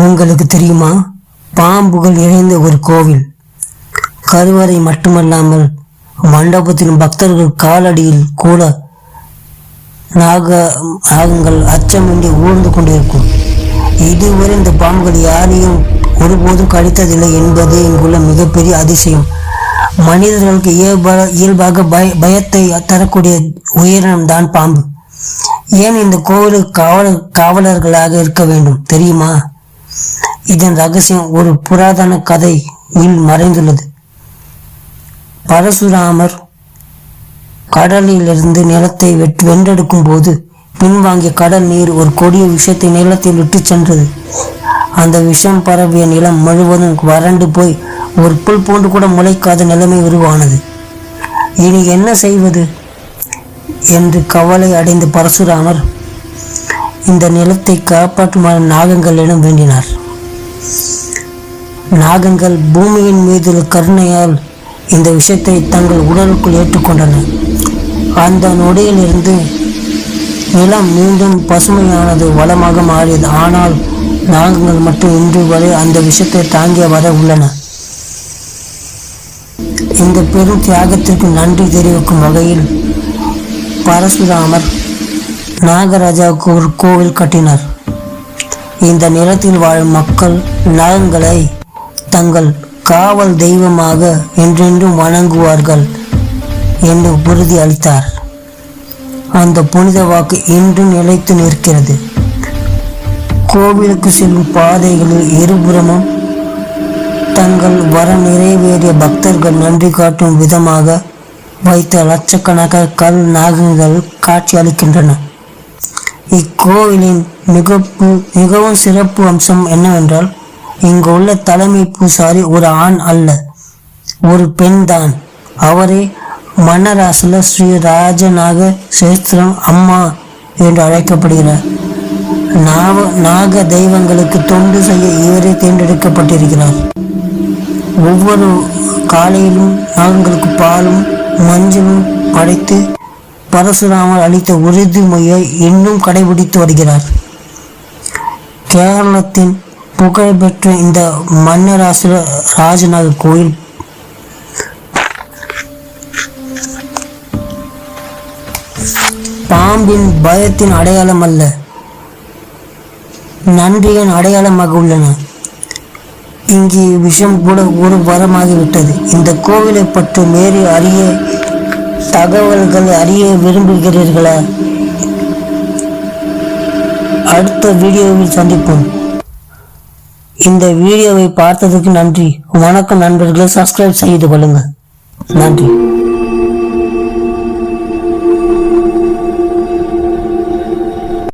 உங்களுக்கு தெரியுமா? பாம்புகள் இணைந்த ஒரு கோவில். கருவறை மட்டுமல்லாமல் மண்டபத்திலும் பக்தர்கள் காலடியில் கூட நாக நாகங்கள் அச்சமின்றி ஊர்ந்து கொண்டிருக்கும். இதுவரை இந்த பாம்புகள் யாரையும் ஒருபோதும் கடித்ததில்லை என்பதே இங்குள்ள மிகப்பெரிய அதிசயம். மனிதர்களுக்கு இயல்பாக இயல்பாக பய பயத்தை தரக்கூடிய உயிரினம் தான் பாம்பு. ஏன் இந்த கோவிலுக்கு காவலர் காவலர்களாக இருக்க வேண்டும் தெரியுமா? இதன் ரகசியம் ஒரு புராதன கதையில் மறைந்துள்ளது. பரசுராமர் கடலிலிருந்து நிலத்தை வென்றெடுக்கும் போது பின்வாங்கிய கடல் நீர் ஒரு கொடிய விஷத்தை நிலத்தில் விட்டு சென்றது. அந்த விஷம் பரவிய நிலம் முழுவதும் வறண்டு போய் ஒரு புல் பூண்டு கூட முளைக்காத நிலைமை உருவானது. இனி என்ன செய்வது? என்று கவலை அடைந்த பரசுராமர் இந்த நிலத்தை காப்பாற்றுமாறு நாகங்களிடம் வேண்டினார். நாகங்கள் பூமியின் மீது கருணையால் இந்த விஷயத்தை தங்கள் உடலுக்குள் ஏற்றுக்கொண்டன. அந்த நொடியிலிருந்து நிலம் மீண்டும் பசுமையானது வளமாக மாறியது. ஆனால் நாகங்கள் மட்டும் இன்று வரை அந்த விஷயத்தை தாங்கிய வர உள்ளன. இந்த பெரும் தியாகத்திற்கு நன்றி தெரிவிக்கும் வகையில் பரசுராமர் நாகராஜாவுக்கு ஒரு கோவில் கட்டினார். இந்த நிலத்தில் வாழும் மக்கள் நாகங்களை தங்கள் காவல் தெய்வமாக என்றென்றும் வணங்குவார்கள் என்று உறுதி அளித்தார். அந்த புனித வாக்கு இன்றும் நிலைத்து நிற்கிறது. கோவிலுக்கு செல்லும் பாதைகளில் இருபுறமும் தங்கள் வரம் நிறைவேறிய பக்தர்கள் நன்றி காட்டும் விதமாக வைத்த லட்சக்கணக்கான கல் நாகங்கள் காட்சி அளிக்கின்றன. இக்கோவிலின் மிகப்பு மிகவும் சிறப்பு அம்சம் என்னவென்றால் இங்கு உள்ள தலைமை பூசாரி ஒரு ஆண் அல்ல ஒரு பெண் தான். அவரே மன்னராசில ஸ்ரீ ராஜநாக சேஸ்திரம் அம்மா என்று அழைக்கப்படுகிறார். நாவ நாக தெய்வங்களுக்கு தொண்டு செய்ய இவரே தேர்ந்தெடுக்கப்பட்டிருக்கிறார். ஒவ்வொரு காலையிலும் நாகங்களுக்கு பாலும் மஞ்சளும் படைத்து பரசுராமர் அளித்த உறுதிமொழியை இன்னும் கடைபிடித்து வருகிறார். கேரளத்தின் புகழ்பெற்ற இந்த மன்னராசுர ராஜநாக கோயில் பாம்பின் பயத்தின் அடையாளம் அல்ல நன்றியின் அடையாளமாக உள்ளன. இங்கே விஷம் கூட ஒரு வரமாகிவிட்டது. இந்த கோவிலை பற்றி மேறி அறிய தகவல்கள் அறிய விரும்புகிறீர்களா? அடுத்த வீடியோவில் சந்திப்போம். இந்த வீடியோவை பார்த்ததுக்கு நன்றி. வணக்கம் நண்பர்களை. சப்ஸ்கிரைப் செய்து கொள்ளுங்கள் நன்றி.